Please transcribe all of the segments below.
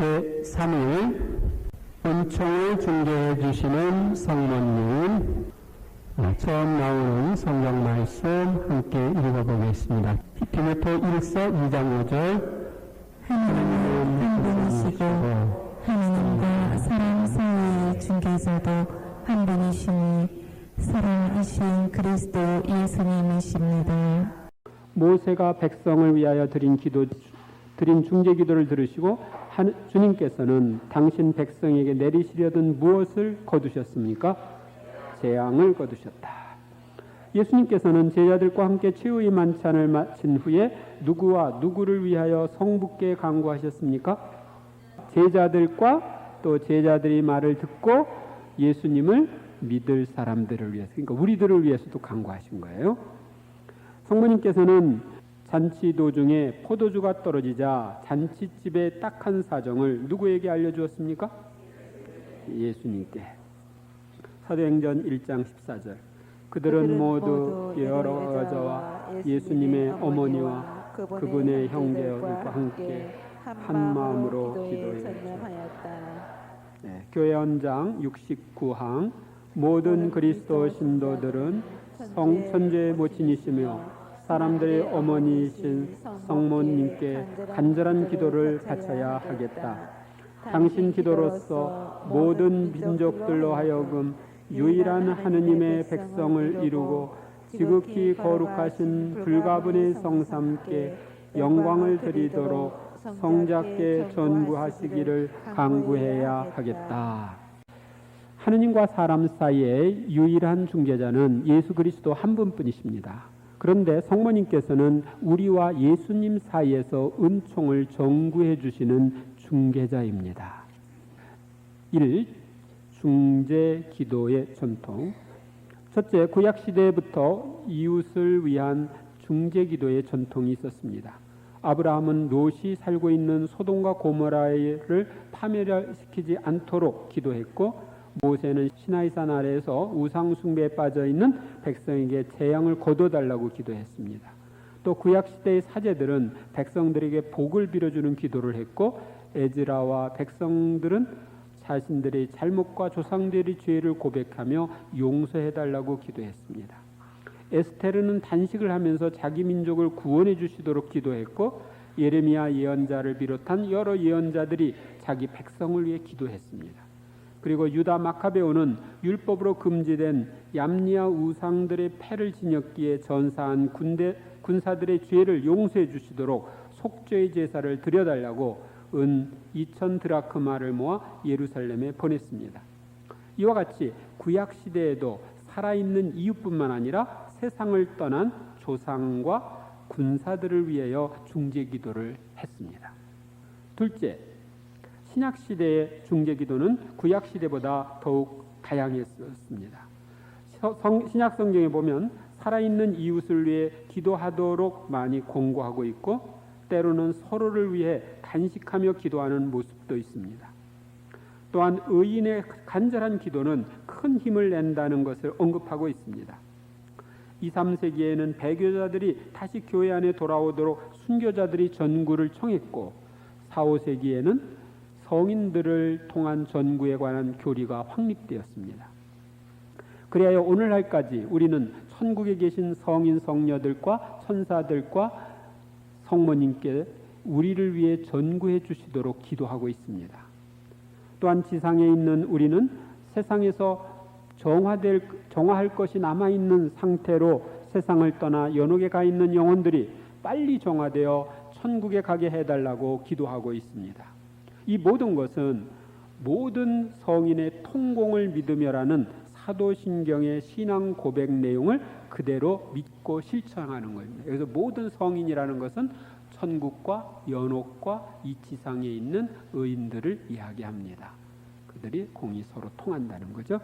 제3일 은총을 중개해 주시는 성모님 어, 처음 나오는 성경 말씀 함께 읽어보겠습니다. 디모데 1서 2장 5절 하나님은 한 분이시고 하나님과 사람 사이의 중개자도 한 분이시니 사랑하신 그리스도 예수님이십니다. 모세가 백성을 위하여 드린 기도 드린 중재 기도를 들으시고 한- 주님께서는 당신 백성에게 내리시려던 무엇을 거두셨습니까? 재앙을 거두셨다. 예수님께서는 제자들과 함께 최후의 만찬을 마친 후에 누구와 누구를 위하여 성부께 강구하셨습니까? 제자들과 또 제자들이 말을 듣고 예수님을 믿을 사람들을 위해서 그러니까 우리들을 위해서도 강구하신 거예요. 성모님께서는 잔치 도중에 포도주가 떨어지자 잔치집의 딱한 사정을 누구에게 알려주었습니까? 예수님께. 사도행전 1장 14절. 그들은 모두 여러 여자와 예수님의 어머니와 그분의 형제들과 함께 한 마음으로 기도해 전념하였다. 네, 교회 원장 69항 모든 그리스도 신도들은 성 천주의 모친이시며 사람들의 어머니이신 성모님께 간절한 기도를 바쳐야 하겠다. 당신 기도로서 모든 민족들로 하여금 유일한 하느님의 백성을 이루고 지극히 거룩하신 불가분의 성삼께 영광을 드리도록 성작게 전구하시기를 강구해야 하겠다. 하느님과 사람 사이의 유일한 중재자는 예수 그리스도 한 분뿐이십니다. 그런데 성모님께서는 우리와 예수님 사이에서 은총을 정구해 주시는 중개자입니다. 1. 중재 기도의 전통. 첫째, 구약 시대부터 이웃을 위한 중재 기도의 전통이 있었습니다. 아브라함은 롯이 살고 있는 소돔과 고모라를 파멸시키지 않도록 기도했고 모세는 시나이산 아래에서 우상 숭배에 빠져 있는 백성에게 재앙을 거둬달라고 기도했습니다. 또 구약 시대의 사제들은 백성들에게 복을 빌어주는 기도를 했고 에즈라와 백성들은 자신들의 잘못과 조상들의 죄를 고백하며 용서해달라고 기도했습니다. 에스테르는 단식을 하면서 자기 민족을 구원해 주시도록 기도했고 예레미야 예언자를 비롯한 여러 예언자들이 자기 백성을 위해 기도했습니다. 그리고 유다 마카베오는 율법으로 금지된 얌리아 우상들의 패를 진였기에 전사한 군대 군사들의 죄를 용서해 주시도록 속죄의 제사를 드려달라고 은 2천 드라크마를 모아 예루살렘에 보냈습니다. 이와 같이 구약 시대에도 살아있는 이웃뿐만 아니라 세상을 떠난 조상과 군사들을 위하여 중재 기도를 했습니다. 둘째, 신약 시대의 중재 기도는 구약 시대보다 더욱 다양했습니다. 성, 신약 성경에 보면 살아있는 이웃을 위해 기도하도록 많이 공고하고 있고 때로는 서로를 위해 간식하며 기도하는 모습도 있습니다. 또한 의인의 간절한 기도는 큰 힘을 낸다는 것을 언급하고 있습니다. 2, 3세기에는 배교자들이 다시 교회 안에 돌아오도록 순교자들이 전구를 청했고 4, 5세기에는 성인들을 통한 전구에 관한 교리가 확립되었습니다. 그리하여 오늘날까지 우리는 천국에 계신 성인 성녀들과 천사들과 성모님께 우리를 위해 전구해 주시도록 기도하고 있습니다. 또한 지상에 있는 우리는 세상에서 정화될 정화할 것이 남아 있는 상태로 세상을 떠나 연옥에 가 있는 영혼들이 빨리 정화되어 천국에 가게 해달라고 기도하고 있습니다. 이 모든 것은 모든 성인의 통공을 믿으며라는 사도신경의 신앙 고백 내용을 그대로 믿고 실천하는 겁니다. 그래서 모든 성인이라는 것은 천국과 연옥과 이 지상에 있는 의인들을 이야기합니다. 그들이 공이 서로 통한다는 거죠.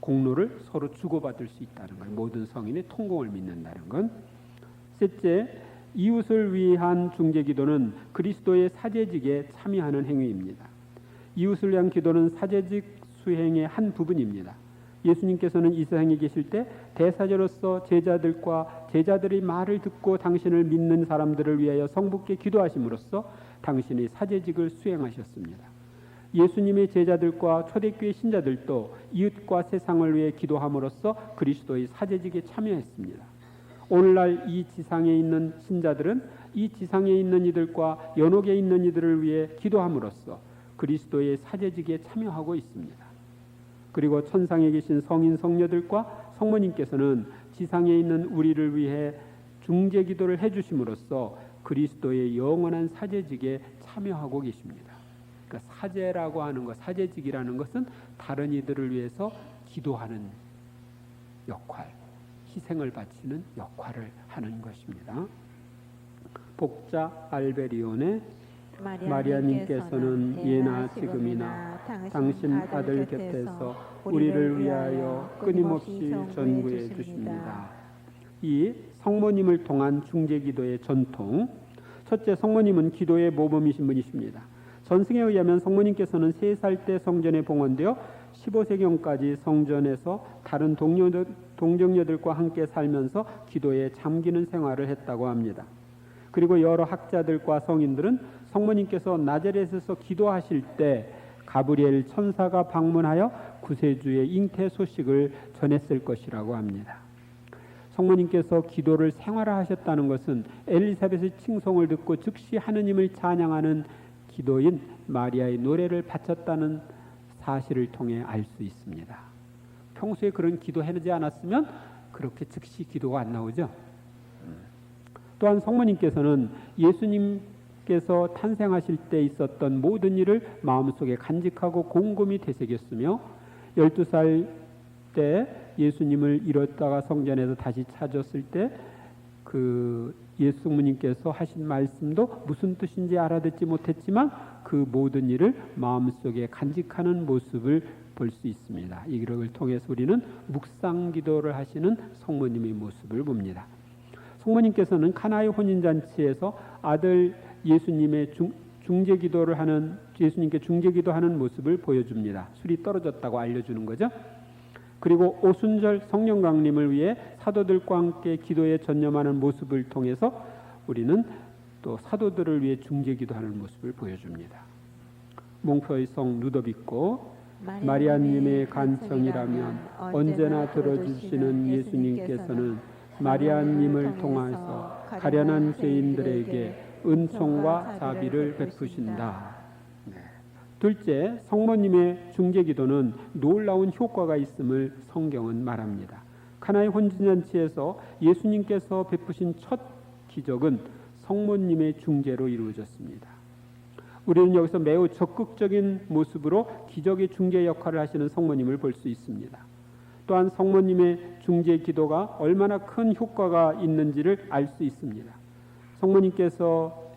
공로를 서로 주고받을 수 있다는 거예요. 모든 성인의 통공을 믿는다는 건. 셋째, 이웃을 위한 중재 기도는 그리스도의 사제직에 참여하는 행위입니다. 이웃을 위한 기도는 사제직 수행의 한 부분입니다. 예수님께서는 이 세상에 계실 때 대사제로서 제자들과 제자들의 말을 듣고 당신을 믿는 사람들을 위하여 성부께 기도하심으로써 당신의 사제직을 수행하셨습니다. 예수님의 제자들과 초대교회 신자들도 이웃과 세상을 위해 기도함으로써 그리스도의 사제직에 참여했습니다. 오늘날 이 지상에 있는 신자들은 이 지상에 있는 이들과 연옥에 있는 이들을 위해 기도함으로써 그리스도의 사제직에 참여하고 있습니다. 그리고 천상에 계신 성인 성녀들과 성모님께서는 지상에 있는 우리를 위해 중재 기도를 해 주심으로써 그리스도의 영원한 사제직에 참여하고 계십니다. 그러니까 사제라고 하는 것, 사제직이라는 것은 다른 이들을 위해서 기도하는 역할, 희생을 바치는 역할을 하는 것입니다. 복자 알베리온의 마리아님께서는 예나 지금이나 당신 아들 곁에서 우리를 위하여 끊임없이 전구해 주십니다. 이 성모님을 통한 중재기도의 전통. 첫째, 성모님은 기도의 모범이신 분이십니다. 전승에 의하면 성모님께서는 세살때 성전에 봉헌되어 15세경까지 성전에서 다른 동료들, 동정녀들과 함께 살면서 기도에 잠기는 생활을 했다고 합니다. 그리고 여러 학자들과 성인들은 성모님께서 나자렛에서 기도하실 때 가브리엘 천사가 방문하여 구세주의 잉태 소식을 전했을 것이라고 합니다. 성모님께서 기도를 생활화하셨다는 것은 엘리사벳의 칭송을 듣고 즉시 하느님을 찬양하는 기도인 마리아의 노래를 바쳤다는 사실을 통해 알 수 있습니다. 평소에 그런 기도해내지 않았으면 그렇게 즉시 기도가 안 나오죠. 또한 성모님께서는 예수님께서 탄생하실 때 있었던 모든 일을 마음속에 간직하고 곰곰이 되새겼으며 12살 때 예수님을 잃었다가 성전에서 다시 찾았을 때그 예수님께서 하신 말씀도 무슨 뜻인지 알아듣지 못했지만 그 모든 일을 마음속에 간직하는 모습을 볼 수 있습니다. 이 기록을 통해서 우리는 묵상 기도를 하시는 성모님의 모습을 봅니다. 성모님께서는 카나의 혼인 잔치에서 아들 예수님의 중, 중재 기도를 하는 예수님께 중재 기도하는 모습을 보여줍니다. 술이 떨어졌다고 알려주는 거죠. 그리고 오순절 성령 강림을 위해 사도들과 함께 기도에 전념하는 모습을 통해서 우리는 또 사도들을 위해 중재 기도하는 모습을 보여줍니다. 몽표의 성 누더빅고 마리아님의 간청이라면 언제나 들어주시는 예수님께서는 마리아님을 통해서 가련한 죄인들에게 은총과 자비를 베푸신다. 네. 둘째, 성모님의 중재 기도는 놀라운 효과가 있음을 성경은 말합니다. 카나의 혼진잔치에서 예수님께서 베푸신 첫 기적은 성모님의 중재로 이루어졌습니다. 우리는 여기서 매우 적극적인 모습으로 기적의 중재 역할을 하시는 성모님을 볼 수 있습니다. 또한 성모님의 중재 기도가 얼마나 큰 효과가 있는지를 알 수 있습니다. 성모님께서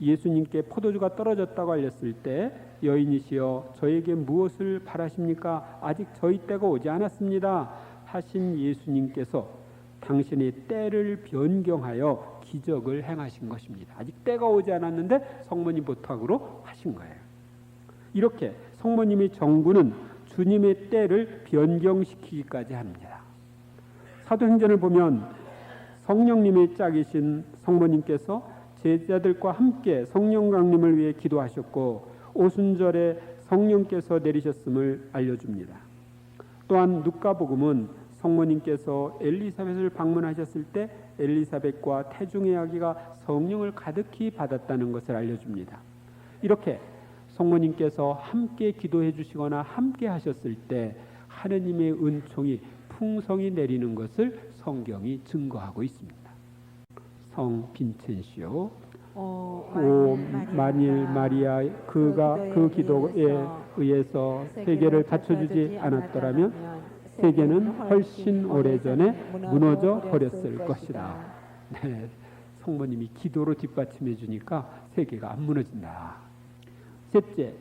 예수님께 포도주가 떨어졌다고 알렸을 때 여인이시여 저에게 무엇을 바라십니까? 아직 저희 때가 오지 않았습니다. 하신 예수님께서 당신의 때를 변경하여 기적을 행하신 것입니다. 아직 때가 오지 않았는데 성모님 부탁으로 하신 거예요. 이렇게 성모님의 정구는 주님의 때를 변경시키기까지 합니다. 사도행전을 보면 성령님의 짝이신 성모님께서 제자들과 함께 성령 강림을 위해 기도하셨고 오순절에 성령께서 내리셨음을 알려줍니다. 또한 누가복음은 성모님께서 엘리사벳을 방문하셨을 때 엘리사벳과 태중의 아기가 성령을 가득히 받았다는 것을 알려줍니다. 이렇게 성모님께서 함께 기도해 주시거나 함께 하셨을 때 하느님의 은총이 풍성히 내리는 것을 성경이 증거하고 있습니다. 성 빈첸시오 오 만일 마리아 그가 그 기도에 의해서 세계를 받쳐주지 않았더라면 세계는 훨씬 오래전에 무너져 버렸을 것이다. 네, 성모님이 기도로 뒷받침해 주니까 세계가 안 무너진다. 셋째,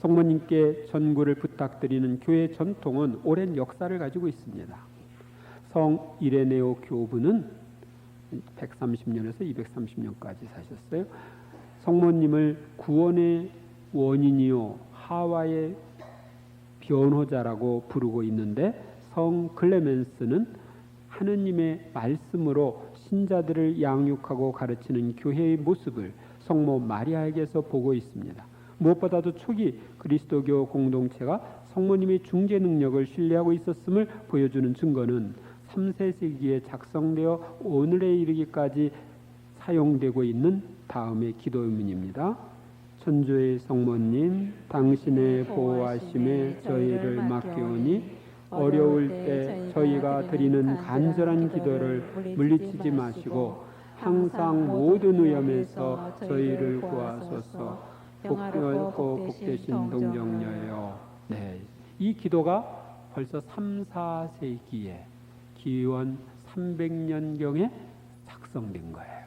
성모님께 전구를 부탁드리는 교회 전통은 오랜 역사를 가지고 있습니다. 성 이레네오 교부는 130년에서 230년까지 사셨어요. 성모님을 구원의 원인이요 하와의 변호자라고 부르고 있는데 성 클레멘스는 하느님의 말씀으로 신자들을 양육하고 가르치는 교회의 모습을 성모 마리아에게서 보고 있습니다. 무엇보다도 초기 그리스도교 공동체가 성모님의 중재 능력을 신뢰하고 있었음을 보여주는 증거는 3세 세기에 작성되어 오늘에 이르기까지 사용되고 있는 다음의 기도 의문입니다. 천주의 성모님, 당신의 보호하심에 저희를 맡기오니 어려울 때 저희가 드리는 간절한 기도를 물리치지 마시고 항상 모든 위험에서 저희를 구하소서 복되고 복되신 동정녀여. 네, 이 기도가 벌써 3, 4세기에 기원 300년경에 작성된 거예요.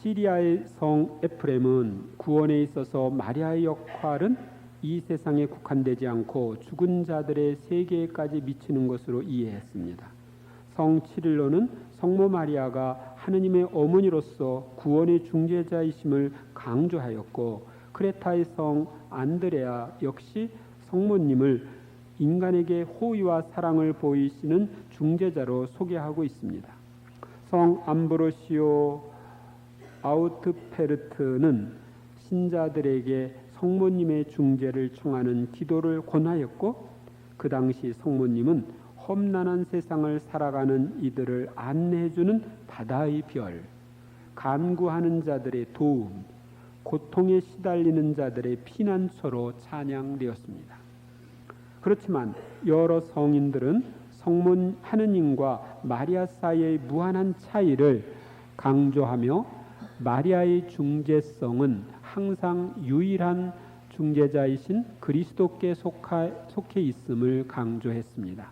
시리아의 성 에프렘은 구원에 있어서 마리아의 역할은 이 세상에 국한되지 않고 죽은 자들의 세계까지 미치는 것으로 이해했습니다. 성 치릴로는 성모 마리아가 하느님의 어머니로서 구원의 중재자이심을 강조하였고 크레타의 성 안드레아 역시 성모님을 인간에게 호의와 사랑을 보이시는 중재자로 소개하고 있습니다. 성 암브로시오 아우트페르트는 신자들에게 성모님의 중재를 청하는 기도를 권하였고 그 당시 성모님은 험난한 세상을 살아가는 이들을 안내해주는 바다의 별, 간구하는 자들의 도움, 고통에 시달리는 자들의 피난처로 찬양되었습니다. 그렇지만 여러 성인들은 성문 하느님과 마리아 사이의 무한한 차이를 강조하며 마리아의 중재성은 항상 유일한 중재자이신 그리스도께 속해 있음을 강조했습니다.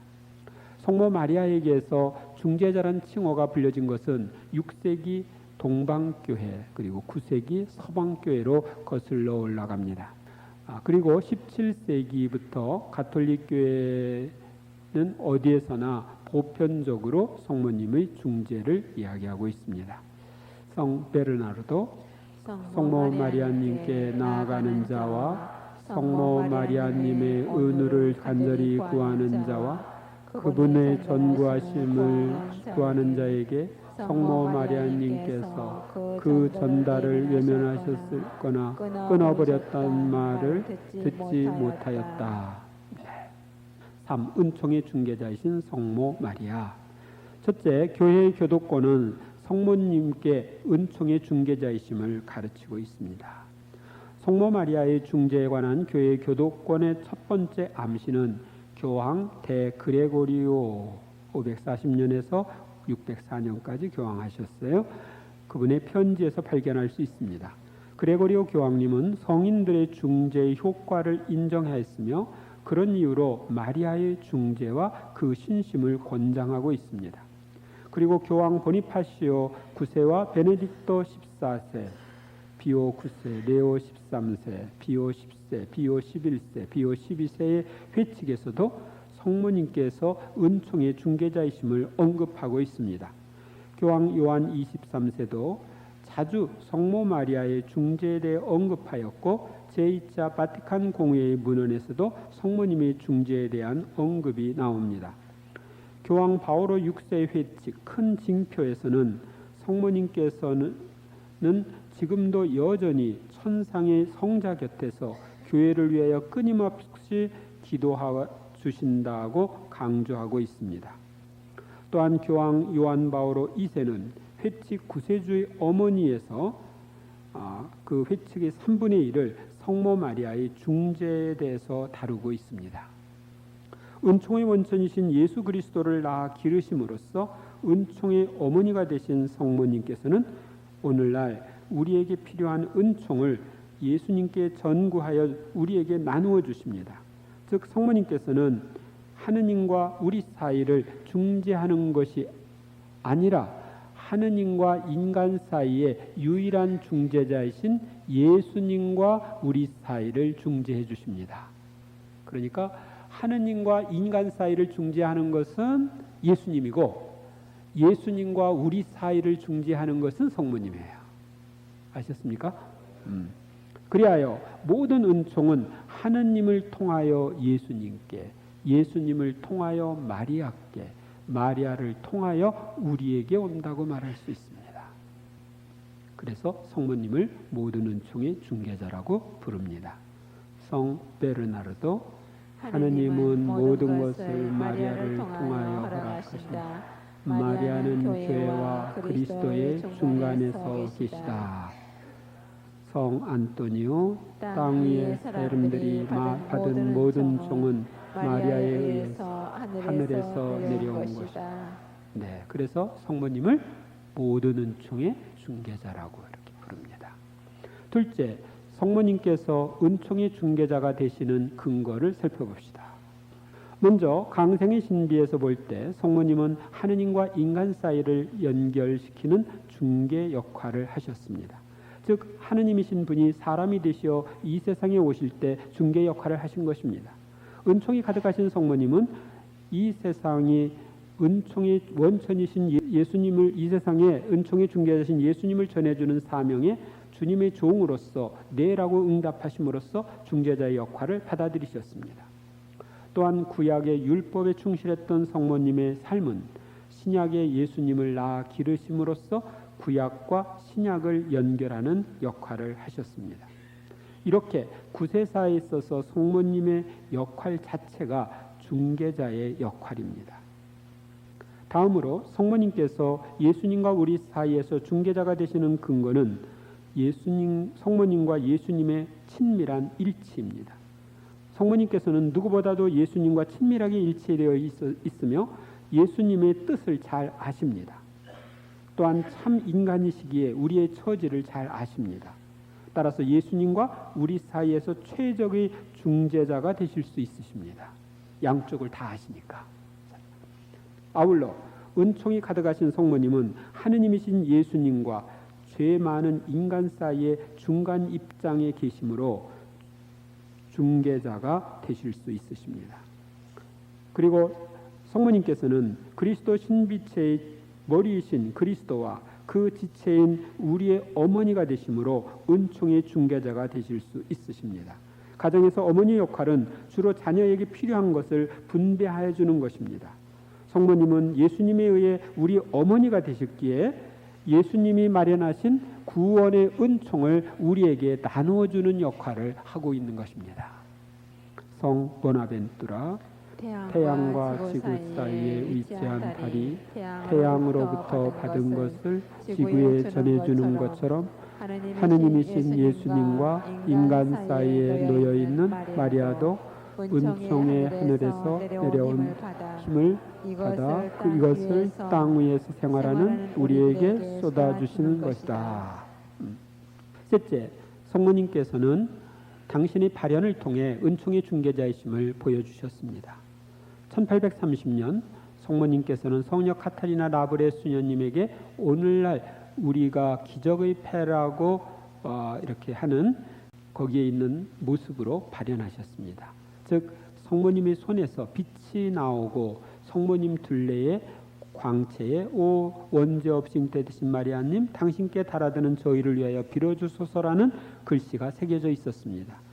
성모 마리아에게서 중재자란 칭호가 불려진 것은 6세기 동방교회 그리고 9세기 서방교회로 거슬러 올라갑니다. 아, 그리고 17세기부터 가톨릭 교회는 어디에서나 보편적으로 성모님의 중재를 이야기하고 있습니다. 성 베르나르도 성모 마리아님께 나아가는 자와 성모 마리아님의 은혜를 간절히 구하는 자와 그분의 전구하심을 구하는 자에게 성모 마리아님께서 그 전달을 외면하셨을 거나 끊어버렸다는 말을 듣지 못하였다. 3. 은총의 중개자이신 성모 마리아 첫째, 교회의 교도권은 성모님께 은총의 중개자이심을 가르치고 있습니다. 성모 마리아의 중재에 관한 교회의 교도권의 첫 번째 암시는 교황 대그레고리오 540년에서 604년까지 교황하셨어요. 그분의 편지에서 발견할 수 있습니다. 그레고리오 교황님은 성인들의 중재의 효과를 인정하였으며 그런 이유로 마리아의 중재와 그 신심을 권장하고 있습니다. 그리고 교황 보니파시오 9세와 베네딕토 14세, 비오 9세, 레오 13세, 비오 10세, 비오 11세, 비오 12세의 회칙에서도 성모님께서 은총의 중개자이심을 언급하고 있습니다. 교황 요한 23세도 자주 성모 마리아의 중재에 대해 언급하였고 제2차 바티칸 공회의 문헌에서도 성모님의 중재에 대한 언급이 나옵니다. 교황 바오로 6세 회칙 큰 징표에서는 성모님께서는 지금도 여전히 천상의 성자 곁에서 교회를 위하여 끊임없이 기도하 주신다고 강조하고 있습니다. 또한 교황 요한 바오로 2세는 회칙 구세주의 어머니에서 아, 그 회칙의 3분의 1을 성모 마리아의 중재에 대해서 다루고 있습니다. 은총의 원천이신 예수 그리스도를 낳아 기르심으로써 은총의 어머니가 되신 성모님께서는 오늘날 우리에게 필요한 은총을 예수님께 전구하여 우리에게 나누어 주십니다. 즉 성모님께서는 하느님과 우리 사이를 중재하는 것이 아니라 하느님과 인간 사이의 유일한 중재자이신 예수님과 우리 사이를 중재해 주십니다. 그러니까 하느님과 인간 사이를 중재하는 것은 예수님이고 예수님과 우리 사이를 중재하는 것은 성모님이에요. 아셨습니까? 음. 그리하여 모든 은총은 하느님을 통하여 예수님께, 예수님을 통하여 마리아께, 마리아를 통하여 우리에게 온다고 말할 수 있습니다. 그래서 성모님을 모든 은총의 중개자라고 부릅니다. 성 베르나르도 하느님은 모든 것을 마리아를 통하여 허락하신다. 마리아는 교회와 그리스도의 중간에서 계시다. 성 안토니오 땅 위의 사람들이 마- 받은 모든 종은 마리아에 의해서 하늘에서 내려온 것이다. 네, 그래서 성모님을 모든 은총의 중개자라고 이렇게 부릅니다. 둘째, 성모님께서 은총의 중개자가 되시는 근거를 살펴봅시다. 먼저 강생의 신비에서 볼 때 성모님은 하느님과 인간 사이를 연결시키는 중개 역할을 하셨습니다. 즉 하느님이신 분이 사람이 되시어 이 세상에 오실 때 중개 역할을 하신 것입니다. 은총이 가득하신 성모님은 이 세상이 은총의 원천이신 예- 예수님을 이 세상에 은총의 중개자신 예수님을 전해주는 사명에 주님의 종으로서 네라고 응답하심으로써 중개자의 역할을 받아들이셨습니다. 또한 구약의 율법에 충실했던 성모님의 삶은 신약의 예수님을 낳아 기르심으로써 구약과 신약을 연결하는 역할을 하셨습니다. 이렇게 구세사에 있어서 성모님의 역할 자체가 중개자의 역할입니다. 다음으로 성모님께서 예수님과 우리 사이에서 중개자가 되시는 근거는 예수님 성모님과 예수님의 친밀한 일치입니다. 성모님께서는 누구보다도 예수님과 친밀하게 일치되어 있으며 예수님의 뜻을 잘 아십니다. 또한 참 인간이시기에 우리의 처지를 잘 아십니다. 따라서 예수님과 우리 사이에서 최적의 중재자가 되실 수 있으십니다. 양쪽을 다 아시니까. 아울러 은총이 가득하신 성모님은 하느님이신 예수님과 죄 많은 인간 사이의 중간 입장에 계심으로 중개자가 되실 수 있으십니다. 그리고 성모님께서는 그리스도 신비체의 머리이신 그리스도와 그 지체인 우리의 어머니가 되심으로 은총의 중개자가 되실 수 있으십니다. 가정에서 어머니의 역할은 주로 자녀에게 필요한 것을 분배하여 주는 것입니다. 성모님은 예수님에 의해 우리 어머니가 되셨기에 예수님이 마련하신 구원의 은총을 우리에게 나누어 주는 역할을 하고 있는 것입니다. 성 보나벤투라 태양과 지구 사이에 위치한 달이 태양으로부터 받은 것을 지구에 전해주는 것처럼 하느님이신 예수님과 인간 사이에 놓여 있는 마리아도 은총의 하늘에서 내려온 힘을 받아 그 이것을 땅 위에서 생활하는 우리에게 쏟아주시는 것이다. 음. 셋째, 성모님께서는 당신의 발현을 통해 은총의 중개자이심을 보여주셨습니다. 1830년 성모님께서는 성녀 카타리나 라브레 수녀님에게 오늘날 우리가 기적의 패라고 어, 이렇게 하는 거기에 있는 모습으로 발현하셨습니다. 즉 성모님의 손에서 빛이 나오고 성모님 둘레에 광채에 오 원죄 없이 되신 마리아님 당신께 달아드는 저희를 위하여 빌어주소서라는 글씨가 새겨져 있었습니다.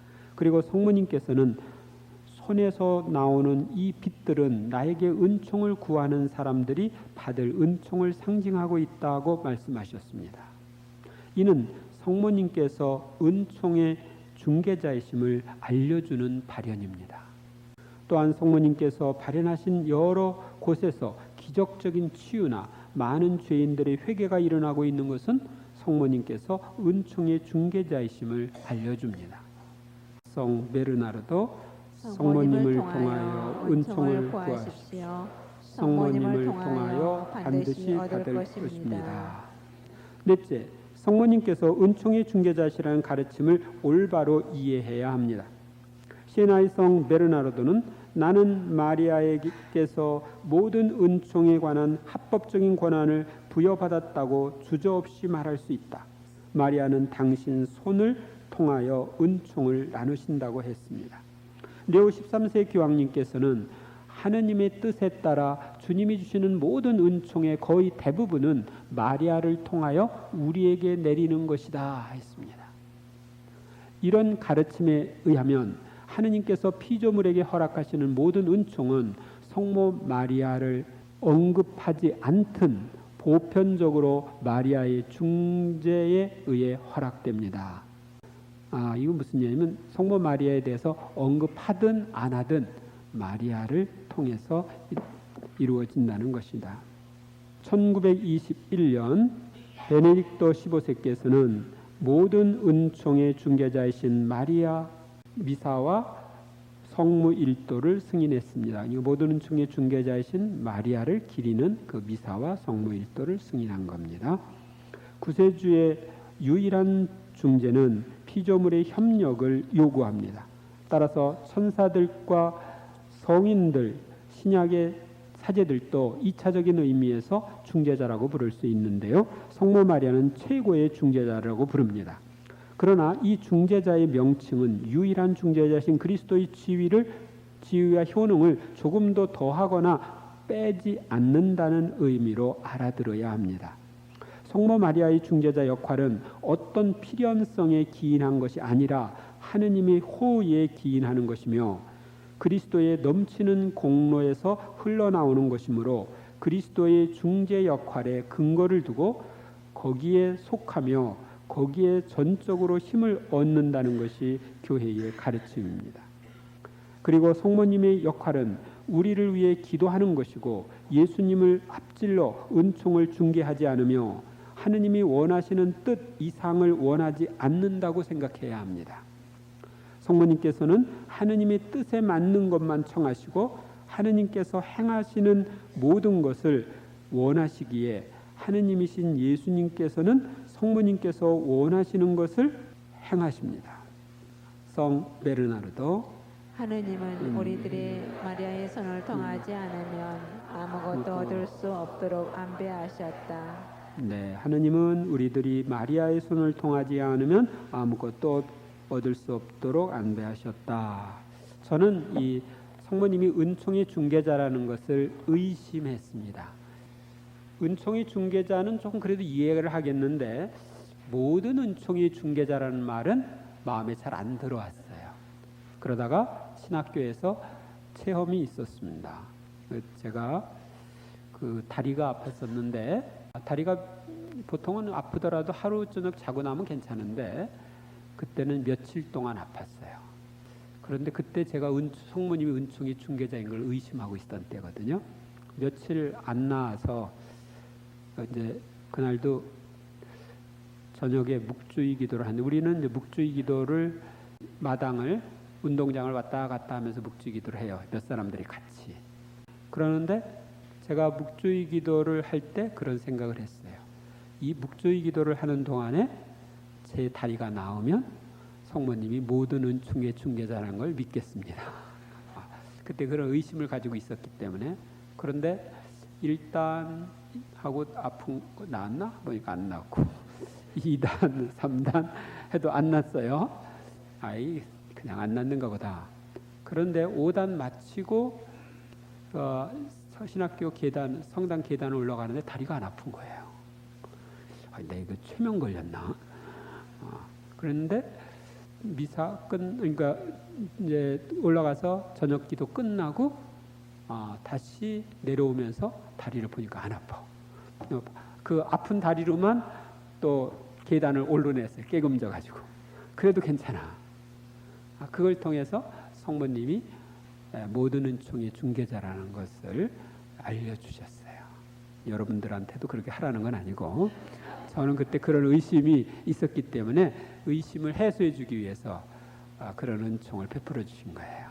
그리고 성모님께서는 손에서 나오는 이 빛들은 나에게 은총을 구하는 사람들이 받을 은총을 상징하고 있다고 말씀하셨습니다. 이는 성모님께서 은총의 중개자이심을 알려주는 발현입니다. 또한 성모님께서 발현하신 여러 곳에서 기적적인 치유나 많은 죄인들의 회개가 일어나고 있는 것은 성모님께서 은총의 중개자이심을 알려줍니다. 성 베르나르도 성모님을 통하여 은총을 구하십시오. 성모님을 통하여 반드시 받을 것입니다. 넷째, 성모님께서 은총의 중개자시라는 가르침을 올바로 이해해야 합니다. 시나이 성 베르나르도는 나는 마리아에게서 모든 은총에 관한 합법적인 권한을 부여받았다고 주저없이 말할 수 있다. 마리아는 당신 손을 통하여 은총을 나누신다고 했습니다. 레오 13세 교황님께서는 하느님의 뜻에 따라 주님이 주시는 모든 은총의 거의 대부분은 마리아를 통하여 우리에게 내리는 것이다 했습니다. 이런 가르침에 의하면 하느님께서 피조물에게 허락하시는 모든 은총은 성모 마리아를 언급하지 않든 보편적으로 마리아의 중재에 의해 허락됩니다. 아, 이건 무슨 얘기냐면 성모 마리아에 대해서 언급하든 안 하든 마리아를 통해서 이- 이루어진다는 것이다. 1921년 베네딕토 15세께서는 모든 은총의 중개자이신 마리아 미사와 성무 일도를 승인했습니다. 이 모든 은총의 중개자이신 마리아를 기리는 그 미사와 성무 일도를 승인한 겁니다. 구세주의 유일한 중재는 피조물의 협력을 요구합니다. 따라서 천사들과 성인들, 신약의 사제들도 이차적인 의미에서 중재자라고 부를 수 있는데요. 성모 마리아는 최고의 중재자라고 부릅니다. 그러나 이 중재자의 명칭은 유일한 중재자신 그리스도의 지위를 지위와 효능을 조금도 더하거나 빼지 않는다는 의미로 알아들어야 합니다. 성모 마리아의 중재자 역할은 어떤 필연성에 기인한 것이 아니라 하느님의 호의에 기인하는 것이며 그리스도의 넘치는 공로에서 흘러나오는 것이므로 그리스도의 중재 역할에 근거를 두고 거기에 속하며 거기에 전적으로 힘을 얻는다는 것이 교회의 가르침입니다. 그리고 성모님의 역할은 우리를 위해 기도하는 것이고 예수님을 앞질러 은총을 중개하지 않으며 하느님이 원하시는 뜻 이상을 원하지 않는다고 생각해야 합니다. 성모님께서는 하느님의 뜻에 맞는 것만 청하시고 하느님께서 행하시는 모든 것을 원하시기에 하느님이신 예수님께서는 성모님께서 원하시는 것을 행하십니다. 성 베르나르도 하느님은 우리들이 마리아의 손을 통하지 않으면 아무것도 얻을 수 없도록 안배하셨다. 네, 하느님은 우리들이 마리아의 손을 통하지 않으면 아무것도 얻을 수 없도록 안배하셨다. 저는 이 성모님이 은총의 중개자라는 것을 의심했습니다. 은총의 중개자는 조금 그래도 이해를 하겠는데 모든 은총의 중개자라는 말은 마음에 잘 안 들어왔어요. 그러다가 신학교에서 체험이 있었습니다. 그 제가 그 다리가 아팠었는데 다리가 보통은 아프더라도 하루 저녁 자고 나면 괜찮은데 그때는 며칠 동안 아팠어요. 그런데 그때 제가 은, 성모님이 은총의 중개자인 걸 의심하고 있었던 때거든요. 며칠 안 나와서 이제 그날도 저녁에 묵주의 기도를 하는데 우리는 이제 묵주의 기도를 마당을 운동장을 왔다 갔다 하면서 묵주의 기도를 해요. 몇 사람들이 같이. 그러는데 제가 묵주의 기도를 할 때 그런 생각을 했어요. 이 묵주의 기도를 하는 동안에 제 다리가 나오면 성모님이 모든 은총의 중개자라는 걸 믿겠습니다. 아, 그때 그런 의심을 가지고 있었기 때문에 그런데 일단 하고 아픈 거 나았나 보니까 안 나왔고 2단, 3단 해도 안 났어요. 아이 그냥 안 낫는 거보다. 그런데 5단 마치고 어, 신학교 계단, 성당 계단을 올라가는데 다리가 안 아픈 거예요. 아, 내가 최면 걸렸나? 어, 그런데 미사 끝, 그러니까 이제 올라가서 저녁 기도 끝나고 어, 다시 내려오면서 다리를 보니까 안 아파. 어, 그 아픈 다리로만 또 계단을 올라냈어요. 깨금져 가지고. 그래도 괜찮아. 아, 그걸 통해서 성모님이 에, 모든 은총의 중개자라는 것을 알려주셨어요. 여러분들한테도 그렇게 하라는 건 아니고 저는 그때 그런 의심이 있었기 때문에 의심을 해소해주기 위해서 아, 그런 은총을 베풀어 주신 거예요.